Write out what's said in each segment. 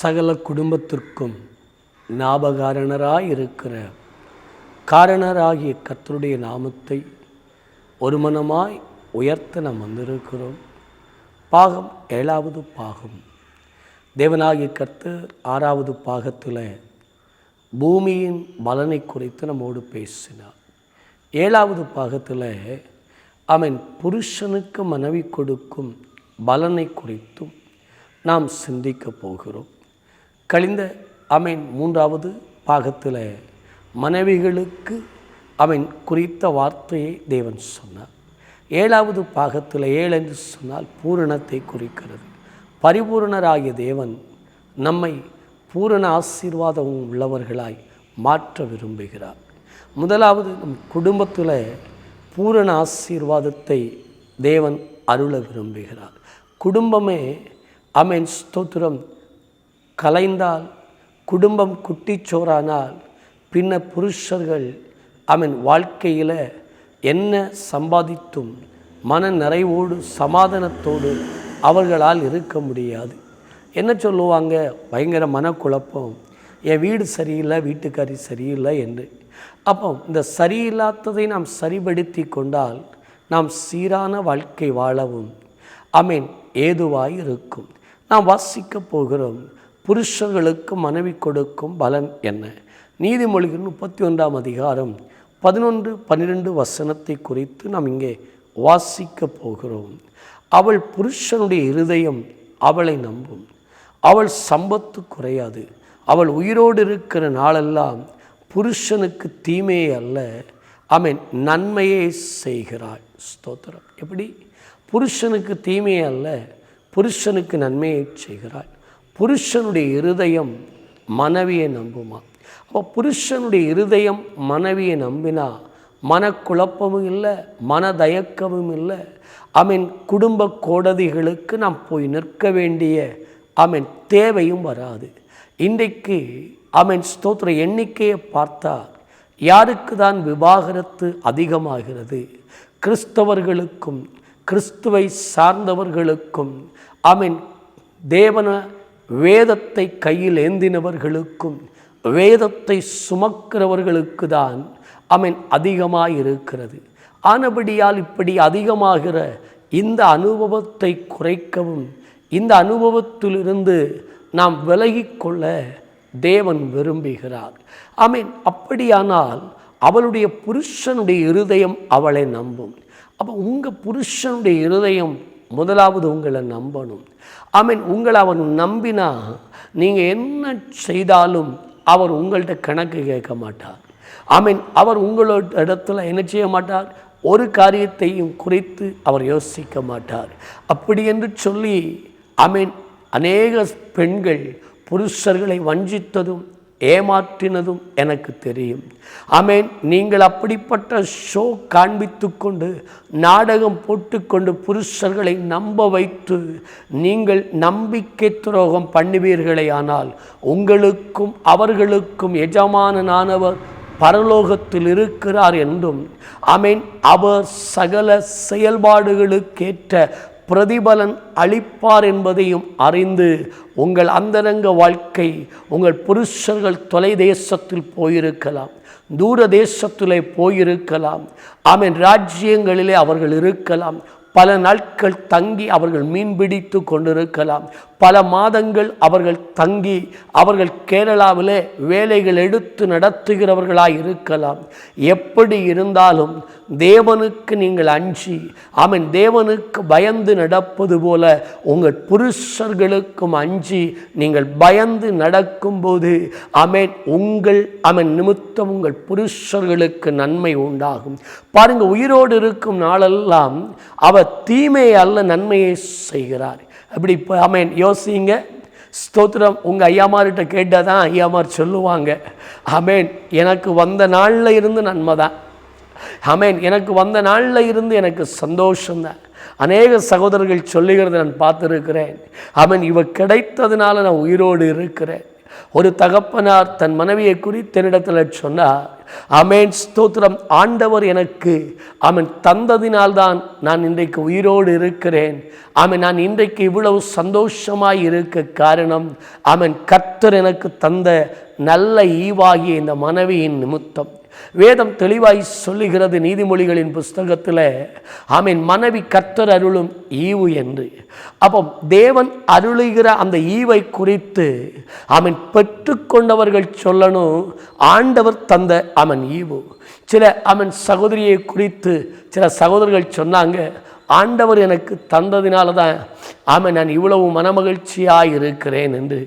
சகல குடும்பத்திற்கும் ஞாபகாரணராக இருக்கிற காரணராகிய கர்த்தருடைய நாமத்தை ஒருமனமாய் உயர்த்த நாம் வந்திருக்கிறோம். பாகம் ஏழாவது பாகம். தேவனாகிய கர்த்தர் ஆறாவது பாகத்தில் பூமியின் பலனை குறித்து நம்மோடு பேசினார். ஏழாவது பாகத்தில் அவன் புருஷனுக்கு மனைவி கொடுக்கும் பலனை குறித்தும் நாம் சிந்திக்க போகிறோம். கழிந்த அமீன் மூன்றாவது பாகத்தில். மனைவிகளுக்கு அவன் குறித்த வார்த்தையை தேவன் சொன்னார். ஏழாவது பாகத்தில் ஏழு என்று சொன்னால் பூரணத்தை குறிக்கிறது. பரிபூரணராகிய தேவன் நம்மை பூரண ஆசீர்வாதம் உள்ளவர்களாய் மாற்ற விரும்புகிறார். முதலாவது நம் குடும்பத்தில் பூரண ஆசீர்வாதத்தை தேவன் அருள விரும்புகிறார். குடும்பமே அமேன் ஸ்தோத்திரம் கலைந்தால் குடும்பம் குட்டிச்சோறானால் பின்ன புருஷர்கள் அவன் வாழ்க்கையில் என்ன சம்பாதித்தும் மன நிறைவோடு சமாதானத்தோடு அவர்களால் இருக்க முடியாது. என்ன சொல்லுவாங்க? பயங்கர மனக்குழப்பம். என் வீடு சரியில்லை வீட்டுக்காரி சரியில்லை என்று. அப்போ இந்த சரியில்லாததை நாம் சரிபடுத்தி கொண்டால் நாம் சீரான வாழ்க்கை வாழவும் அமீன் ஏதுவாய் இருக்கும். நாம் வாசிக்க போகிறோம். புருஷர்களுக்கு மனைவி கொடுக்கும் பலன் என்ன? நீதிமொழிகள் முப்பத்தி ஒன்றாம் அதிகாரம் பதினொன்று பன்னிரெண்டு வசனத்தை குறித்து நாம் இங்கே வாசிக்க போகிறோம். அவள் புருஷனுடைய இருதயம் அவளை நம்பும். அவள் சம்பத்து குறையாது. அவள் உயிரோடு இருக்கிற நாளெல்லாம் புருஷனுக்கு தீமையே அல்ல. அவன் நன்மையே செய்கிறாள். ஸ்தோத்திரம். எப்படி? புருஷனுக்கு தீமையே அல்ல புருஷனுக்கு நன்மையை செய்கிறாள். புருஷனுடைய இருதயம் மனைவியை நம்புமா? அப்போ புருஷனுடைய இருதயம் மனைவியை நம்பினா மனக்குழப்பமும் இல்லை மனதயக்கமும் இல்லை. அவன் குடும்ப கோடதிகளுக்கு நாம் போய் நிற்க வேண்டிய அவன் தேவையும் வராது. இன்றைக்கு அவன் ஸ்தோத்திர எண்ணிக்கையை பார்த்தா யாருக்கு தான் விவாகரத்து அதிகமாகிறது? கிறிஸ்தவர்களுக்கும் கிறிஸ்துவை சார்ந்தவர்களுக்கும் அவன் தேவன வேதத்தை கையில் ஏந்தினவர்களுக்கும் வேதத்தை சுமக்கிறவர்களுக்கு தான் அமீன் அதிகமாக இருக்கிறது ஆனபடியால் இப்படி அதிகமாகிற இந்த அனுபவத்தை குறைக்கவும் இந்த அனுபவத்திலிருந்து நாம் விலகிக்கொள்ள தேவன் விரும்புகிறார். ஆமீன் அப்படியானால் அவளுடைய புருஷனுடைய இருதயம் அவளை நம்பும். அப்போ உங்கள் புருஷனுடைய இருதயம் முதலாவது உங்களை நம்பணும். ஆமீன் உங்களை அவன் நம்பினா நீங்கள் என்ன செய்தாலும் அவர் உங்கள்கிட்ட கணக்கு கேட்க மாட்டார். ஆமீன் அவர் உங்களோட இடத்துல என்ன செய்ய மாட்டார்? ஒரு காரியத்தையும் குறித்து அவர் யோசிக்க மாட்டார். அப்படி என்று சொல்லி ஆமீன் அநேக பெண்கள் புருஷர்களை வஞ்சித்ததும் ஏமாற்றினதும் எனக்கு தெரியும். ஆமேன். நீங்கள் அப்படிப்பட்ட ஷோ காண்பித்து கொண்டு நாடகம் போட்டுக்கொண்டு புருஷர்களை நம்ப வைத்து நீங்கள் நம்பிக்கை துரோகம் பண்ணுவீர்களே ஆனால் உங்களுக்கும் அவர்களுக்கும் எஜமானனானவர் பரலோகத்தில் இருக்கிறார் என்றும் ஆமேன். அவர் சகல செயல்பாடுகளுக்கேற்ற பிரதிபலன் அளிப்பார் என்பதையும் அறிந்து உங்கள் அந்தரங்க வாழ்க்கை உங்கள் புருஷர்கள் தொலை தேசத்தில் போயிருக்கலாம் தூர தேசத்திலே போயிருக்கலாம் ஆமீன் ராஜ்யங்களிலே அவர்கள் இருக்கலாம் பல நாட்கள் தங்கி அவர்கள் மீன்பிடித்து கொண்டிருக்கலாம். பல மாதங்கள் அவர்கள் தங்கி அவர்கள் கேரளாவிலே வேலைகள் எடுத்து நடத்துகிறவர்களாய் இருக்கலாம். எப்படி இருந்தாலும் தேவனுக்கு நீங்கள் அஞ்சி அவன் தேவனுக்கு பயந்து நடப்பது போல உங்கள் புருஷர்களுக்கும் அஞ்சி நீங்கள் பயந்து நடக்கும்போது அமேன் உங்கள் அவன் நிமித்தம் உங்கள் புருஷர்களுக்கு நன்மை உண்டாகும். பாருங்க உயிரோடு இருக்கும் நாளெல்லாம் அவர் தீமை அல்ல நன்மையை செய்கிறார். அப்படி இப்போ அமேன் யோசிங்க. ஸ்தோத்திரம். உங்கள் ஐயாமார்கிட்ட கேட்டால் தான் ஐயாமார் சொல்லுவாங்க. அமேன் எனக்கு வந்த நாளில் இருந்து நன்மை தான் அமேன் எனக்கு வந்த நாளில் இருந்து எனக்கு சந்தோஷம்தான். அநேக சகோதரர்கள் சொல்லுகிறத நான் பார்த்துருக்கிறேன். அவன் இவ கிடைத்ததுனால நான் உயிரோடு இருக்கிறேன். ஒரு தகப்பனார் தன் மனைவியை குறித்து என்னிடத்தில் சொன்னார் அமேன் ஸ்தோத்திரம். ஆண்டவர் எனக்கு அவன் தந்ததினால்தான் நான் இன்றைக்கு உயிரோடு இருக்கிறேன். அவன் நான் இன்றைக்கு இவ்வளவு சந்தோஷமாய் இருக்க காரணம் அவன் கர்த்தர் எனக்கு தந்த நல்ல ஈவாகிய இந்த மனைவியின் நிமித்தம். வேதம் தெளிவாய் சொல்லுகிறது நீதிமொழிகளின் புஸ்தகத்தில் ஆமீன் மனைவி கர்த்தர் அருளும் ஈவு என்று. அப்போ தேவன் அருளுகிற அந்த ஈவை குறித்து அவன் பெற்றுக்கொண்டவர்கள் சொல்லணும் ஆண்டவர் தந்த அவன் ஈவு. சில அவன் சகோதரியை குறித்து சில சகோதரர்கள் சொன்னாங்க ஆண்டவர் எனக்கு தந்ததினால தான் ஆமாம் நான் இவ்வளவு மனமகிழ்ச்சியாக இருக்கிறேன் என்று.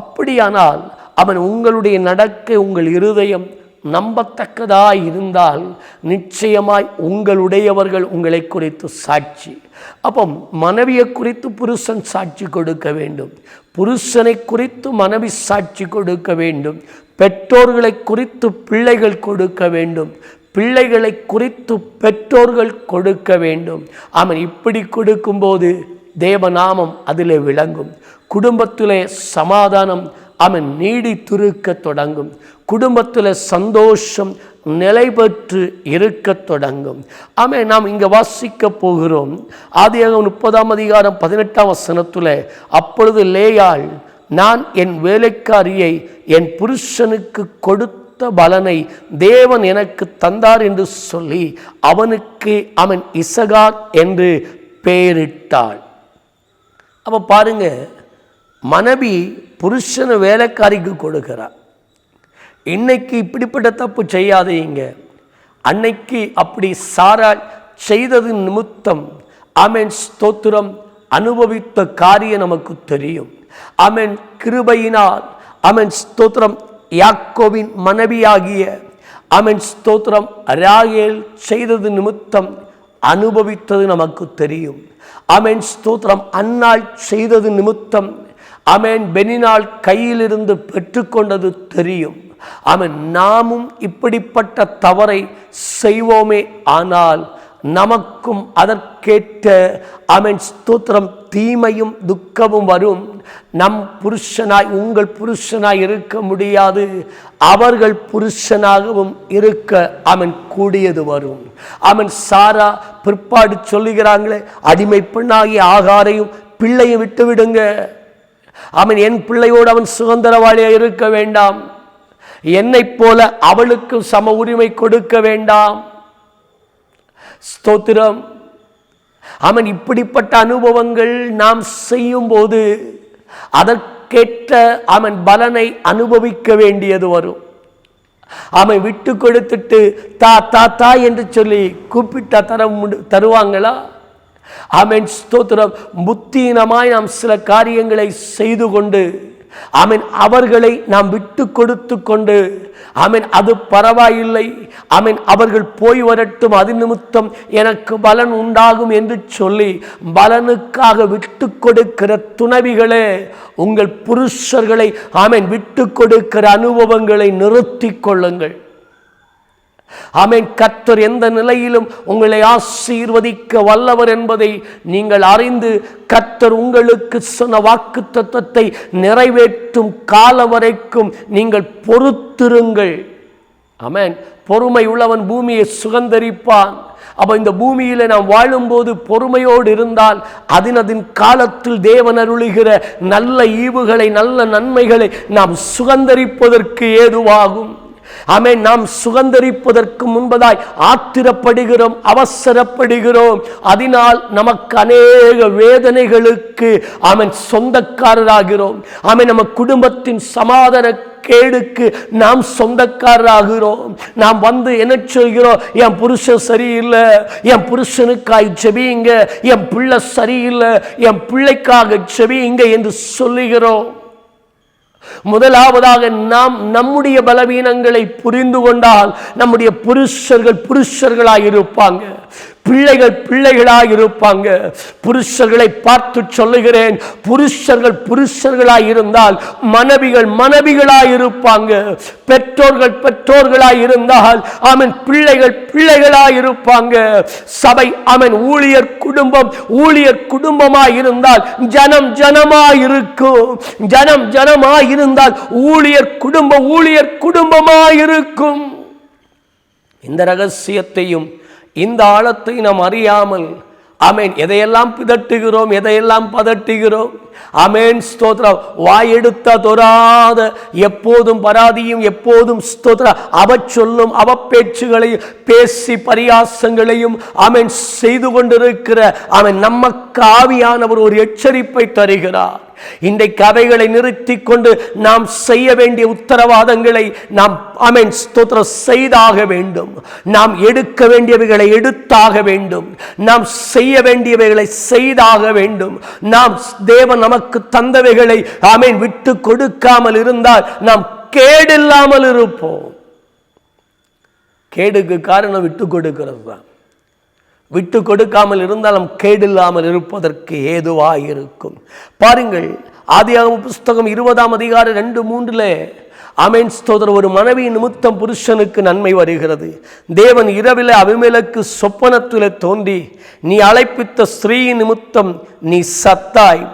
அப்படியானால் அவன் உங்களுடைய நடக்கை உங்கள் இருதயம் நம்பத்தக்கதாய் இருந்தால் நிச்சயமாய் உங்களுடையவர்கள் உங்களை குறித்து சாட்சி. அப்போ மனைவியை குறித்து புருஷன் சாட்சி கொடுக்க வேண்டும். புருஷனை குறித்து மனைவி சாட்சி கொடுக்க வேண்டும். பெற்றோர்களை குறித்து பிள்ளைகள் கொடுக்க வேண்டும். பிள்ளைகளை குறித்து பெற்றோர்கள் கொடுக்க வேண்டும். அவன் இப்படி கொடுக்கும்போது தேவநாமம் அதில் விளங்கும். குடும்பத்திலே சமாதானம் அவன் நீடித்திருக்க தொடங்கும். குடும்பத்தில் சந்தோஷம் நிலை பெற்று இருக்க தொடங்கும். ஆமே நாம் இங்கே வாசிக்க போகிறோம். ஆதியாக முப்பதாம் அதிகாரம் பதினெட்டாம் வசனத்தில் அப்பொழுது லேயாள் நான் என் வேலைக்காரியை என் புருஷனுக்கு கொடுத்த பலனை தேவன் எனக்கு தந்தார் என்று சொல்லி அவனுக்கு அவன் இசகார் என்று பெயரிட்டாள். அப்போ பாருங்க மனைவி புருஷனை வேலைக்காரிக்கு கொடுக்கிறார் இன்னைக்கு இப்படிப்பட்ட தப்பு செய்யாதீங்க. அன்னைக்கு அப்படி சாராய் செய்தது நிமித்தம் அமேன் ஸ்தோத்திரம் அனுபவித்த காரியம் நமக்கு தெரியும். அமேன் கிருபையினால் அமேன் ஸ்தோத்திரம் யாக்கோவின் மனைவியாகிய அமேன் ஸ்தோத்திரம் ராகேல் செய்தது நிமித்தம் அனுபவித்தது நமக்கு தெரியும். அமேன் ஸ்தோத்திரம் அன்னால் செய்தது நிமித்தம் அவன் பெனினால் கையிலிருந்து பெற்றுக்கொண்டது தெரியும். அவன் நாமும் இப்படிப்பட்ட தவறை செய்வோமே ஆனால் நமக்கும் அதற்கேற்ற அவன் ஸ்தோத்திரம் தீமையும் துக்கமும் வரும். நம் புருஷனாய் உங்கள் புருஷனாய் இருக்க முடியாது. அவர்கள் புருஷனாகவும் இருக்க அவன் கூடியது வரும். அவன் சாரா பிற்பாடு சொல்லுகிறாங்களே அடிமை பெண்ணாகிய ஆகாரையும் பிள்ளையும் விட்டுவிடுங்க. அவன் என் பிள்ளையோடு அவன் சுதந்திரவாளியாக இருக்க வேண்டாம். என்னைப் போல அவளுக்கு சம உரிமை கொடுக்க வேண்டாம். ஸ்தோத்திரம். அவன் இப்படிப்பட்ட அனுபவங்கள் நாம் செய்யும் போது அதற்கேற்ற அவன் பலனை அனுபவிக்க வேண்டியது வரும். அவன் விட்டு கொடுத்துட்டு தா தா தா என்று சொல்லி கூப்பிட்டா தர முடி- தருவாங்களா? அவன் ஸ்தோத்திரம். புத்தீனமாய் நாம் சில காரியங்களை செய்து கொண்டு அவன் அவர்களை நாம் விட்டு கொடுத்து கொண்டு அவன் அது பரவாயில்லை. அவன் அவர்கள் போய் வரட்டும் அது நிமித்தம் எனக்கு பலன் உண்டாகும் என்று சொல்லி பலனுக்காக விட்டு கொடுக்கிற துணவிகளே உங்கள் புருஷர்களை அவன் விட்டு கொடுக்கிற அனுபவங்களை நிறுத்திக் கொள்ளுங்கள். ஆமென். கர்த்தர் எந்த நிலையிலும் உங்களை ஆசீர்வதிக்க வல்லவர் என்பதை நீங்கள் அறிந்து கர்த்தர் உங்களுக்கு சொன்ன வாக்கு தத்துவத்தை நிறைவேற்றும் கால வரைக்கும் நீங்கள் பொறுத்திருங்கள். ஆமேன். பொறுமை உள்ளவன் பூமியை சுகந்தரிப்பான் அப்போ இந்த பூமியில் நாம் வாழும்போது பொறுமையோடு இருந்தால் அதனதின் காலத்தில் தேவன் அருளுகிற நல்ல ஈவுகளை நல்ல நன்மைகளை நாம் சுகந்தரிப்பதற்கு ஏதுவாகும். ஆமே நாம் சுகந்தரிப்பதற்கு முன்பதாய் ஆத்திரப்படுகிறோம் அவசரப்படுகிறோம். அதனால் நமக்கு அநேக வேதனைகளுக்கு அவன் சொந்தக்காரராகிறோம். அவன் நம்ம குடும்பத்தின் சமாதான கேடுக்கு நாம் சொந்தக்காரராகிறோம். நாம் வந்து என்ன சொல்கிறோம்? என் புருஷன் சரியில்லை என் புருஷனுக்காய் செபியுங்க என் பிள்ளை சரியில்லை என் பிள்ளைக்காக செபியுங்க என்று சொல்லுகிறோம். முதலாவதாக நாம் நம்முடைய பலவீனங்களை புரிந்து கொண்டால் நம்முடைய புருஷர்கள் புருஷர்களாக இருப்பாங்க பிள்ளைகள் பிள்ளைகளாக இருப்பாங்க புருஷர்களை பார்த்து சொல்லுகிறேன். புருஷர்கள் புருஷர்களாய் இருந்தால் மனைவிகள் மனைவிகளாய் இருப்பாங்க பெற்றோர்கள் பெற்றோர்களாய் இருந்தால் அவன் பிள்ளைகள் பிள்ளைகளாய் இருப்பாங்க சபை அவன் ஊழியர் குடும்பம் ஊழியர் குடும்பமாய் இருந்தால் ஜனம் ஜனமாய் இருக்கும் ஜனம் ஜனமாய் இருந்தால் ஊழியர் குடும்பம் ஊழியர் குடும்பமாய் இருக்கும் இந்த ரகசியத்தையும் இந்த ஆழத்தை நாம் அறியாமல் ஆமேன் எதையெல்லாம் பிதட்டுகிறோம் எதையெல்லாம் பதட்டுகிறோம்? அமேன் ஸ்தோத்ரா வாயெடுத்த தொராத எப்போதும் பராதியும் எப்போதும் ஸ்தோத்ரா அவ சொல்லும் அவ பேச்சுகளையும் பேசி பரியாசங்களையும் அவன் செய்து கொண்டிருக்கிற அவன் நமக்கு ஆவியானவர் ஒரு எச்சரிப்பை தருகிறார். இன்றைக்கு அவைகளை நிறுத்தி கொண்டு நாம் செய்ய வேண்டிய உத்தரவாதங்களை நாம் அமேன் ஸ்தோத்திரம் செய்தாக வேண்டும். நாம் எடுக்க வேண்டியவைகளை எடுத்தாக வேண்டும். நாம் செய்ய வேண்டியவைகளை செய்தாக வேண்டும். நாம் தேவன் நமக்கு தந்தவைகளை அமேன் விட்டு கொடுக்காமல் இருந்தால் நாம் கேடில்லாமல் இருப்போம். கேடுக்கு காரணம் விட்டு கொடுக்கிறது தான். விட்டு கொடுக்காமல் இருந்தாலும் கேடில்லாமல் இருப்பதற்கு ஏதுவாக இருக்கும் பாருங்கள் ஆதியாகம புஸ்தகம் இருபதாம் அதிகாரம் ரெண்டு மூன்றுல அமேன் ஸ்தோதர் ஒரு மனைவி நிமித்தம் புருஷனுக்கு நன்மை வருகிறது. தேவன் இரவில் அபிமேலுக்கு சொப்பனத்தில் தோன்றி நீ அழைப்பித்த ஸ்ரீ நிமித்தம் நீ சத்தாய்.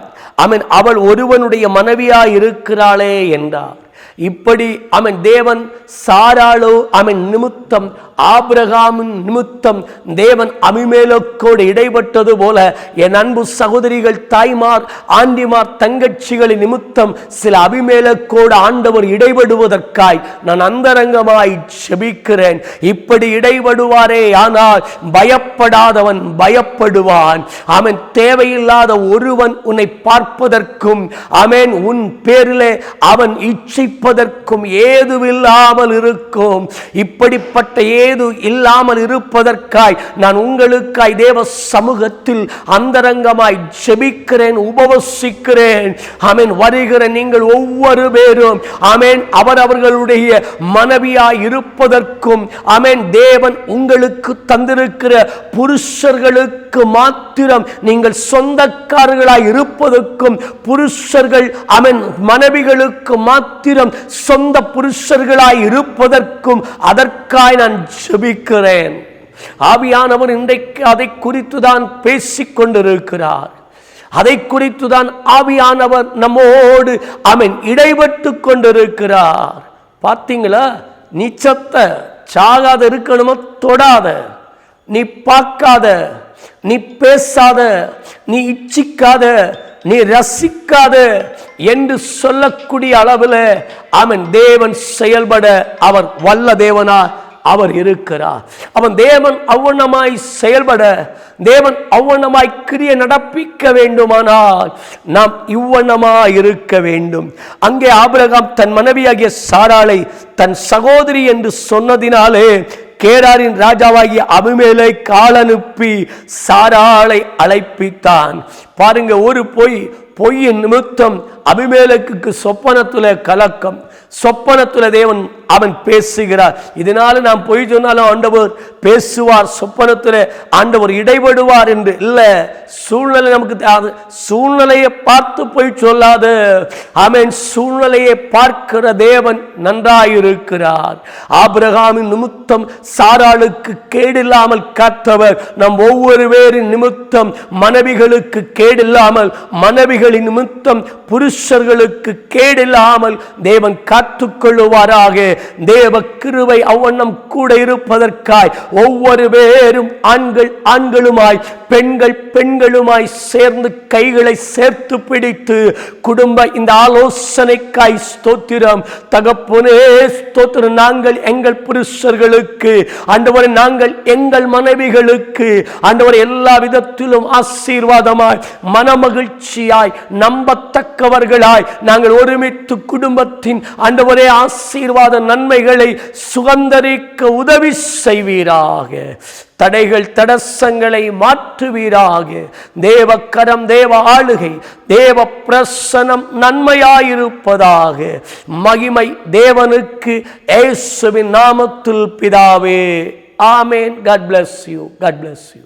அவன் அவள் ஒருவனுடைய மனைவியாய் இருக்கிறாளே என்றார். இப்படி அவன் தேவன் சாராளோ அவன் நிமித்தம் ஆபிரகாமின் நிமித்தம் தேவன் அமிமேலோக்கோடு இடைப்பட்டது போல என் அன்பு சகோதரிகள் தாய்மார் ஆண்டிமார் தங்கச்சிகளின் நிமித்தம் சில அபிமேலக்கோடு ஆண்டவர் இடைபடுவதற்காய் நான் அந்தரங்கமாய் செபிக்கிறேன். இப்படி இடைபடுவாரே ஆனால் பயப்படாதவன் பயப்படுவான். அவன் தேவையில்லாத ஒருவன் உன்னை பார்ப்பதற்கும் அவன் உன் பேரிலே அவன் இச்சை ஏது ஏதுவில்லாமல் இருக்கும். இப்படிப்பட்ட ஏது இல்லாமல் இருப்பதற்காய் நான் உங்களுக்காய் தேவ சமூகத்தில் அந்தரங்கமாய் ஜெபிக்கிறேன் உபவசிக்கிறேன். ஆமேன். வருகிற நீங்கள் ஒவ்வொரு பேரும் ஆமேன். அவர் அவர்களுடைய மனைவியாய் இருப்பதற்கும் ஆமேன். தேவன் உங்களுக்கு தந்திருக்கிற புருஷர்களுக்கு மாத்திரம் நீங்கள் சொந்தக்காரர்களாய் இருப்பதற்கும் புருஷர்கள் அவன் மனைவிகளுக்கு மாத்திரம் சொந்த புருஷர்களாய் இருப்பதற்கும் அதற்காய் நான் ஜெபிக்கிறேன். ஆவியானவர் இன்றைக்கு அதை குறித்து தான் பேசிக் கொண்டிருக்கிறார். அதை குறித்து தான் ஆவியானவர் நம்மோடு அவன் இடைபட்டு கொண்டிருக்கிறார். பார்த்தீங்களா? நிச்சத்த சாகாத இருக்கணுமோ? தொடாத. நீ பார்க்காத. நீ பேசாத. நீ இச்சிக்காத. நீ ரசிக்காத. என்று சொல்லக்கூடிய அளவில் அவன் தேவன் செயல்பட அவர் வல்ல தேவனா அவர் இருக்கிறார். அவன் தேவன் அவ்வண்ணமாய் செயல்பட தேவன் அவ்வண்ணமாய் கிரிய நடப்பிக்க வேண்டுமானால் நாம் இவ்வண்ணமாய் இருக்க வேண்டும். அங்கே ஆபிரகாம் தன் மனைவியாகிய சாராளை தன் சகோதரி என்று சொன்னதினாலே கேராரின் ராஜாவாகிய அபிமேலை காலனுப்பி சாராளை அழைப்பித்தான். பாருங்க ஒரு பொய் பொய்யின் நிமித்தம் அபிமேலக்கு சொப்பனத்துல கலக்கம். சொப்பனத்துல தேவன் அவன் பேசுகிறார். இதனால நாம் பொய் சொன்னாலும் ஆண்டவர் பேசுவார். சொப்பனத்துல ஆண்டவர் இடைபடுவார் என்று. இல்லை சூழ்நிலை நமக்கு சூழ்நிலையை பார்த்து பொய் சொல்லாது. அவன் சூழ்நிலையை பார்க்கிற தேவன் நன்றாயிருக்கிறார். ஆபிரகாமின் நிமித்தம் சாராளுக்கு கேடில்லாமல் காத்தவர் நம் ஒவ்வொரு பேரின் நிமித்தம் மனைவிகளுக்கு கே கேடில்லாமல் மனைவிகளின் நிமித்தம் புருஷர்களுக்கு கேடில்லாமல் தேவன் காத்துக்கொள்ளுவாராக. தேவ கிருவை அவ்வண்ணம் கூட இருப்பதற்காய் ஒவ்வொரு பேரும் ஆண்கள் ஆண்களுமாய் பெண்கள் பெண்களுமாய் சேர்ந்து கைகளை சேர்த்து பிடித்து குடும்ப இந்த ஆலோசனைக்காய் ஸ்தோத்திரம். தகப்புனே ஸ்தோத்திரம். நாங்கள் எங்கள் புருஷர்களுக்கு ஆண்டவரை நாங்கள் எங்கள் மனைவிகளுக்கு ஆண்டவர் எல்லா விதத்திலும் ஆசீர்வாதமாய் மனமகிழ்ச்சியாய் நம்பத்தக்கவர்களாய் நாங்கள் ஒருமித்து குடும்பத்தின் ஆண்டவரே ஆசீர்வாத நன்மைகளை சுகந்தரிக்க உதவி செய்வீராக. தடைகள் தடசங்களை மாற்றுவீராக. தேவக்கரம் தேவ ஆளுகை தேவ பிரசனம் நன்மையாயிருப்பதாக. மகிமை தேவனுக்கு ஏசுவின் நாமத்தில் பிதாவே. ஆமேன். God bless you God bless you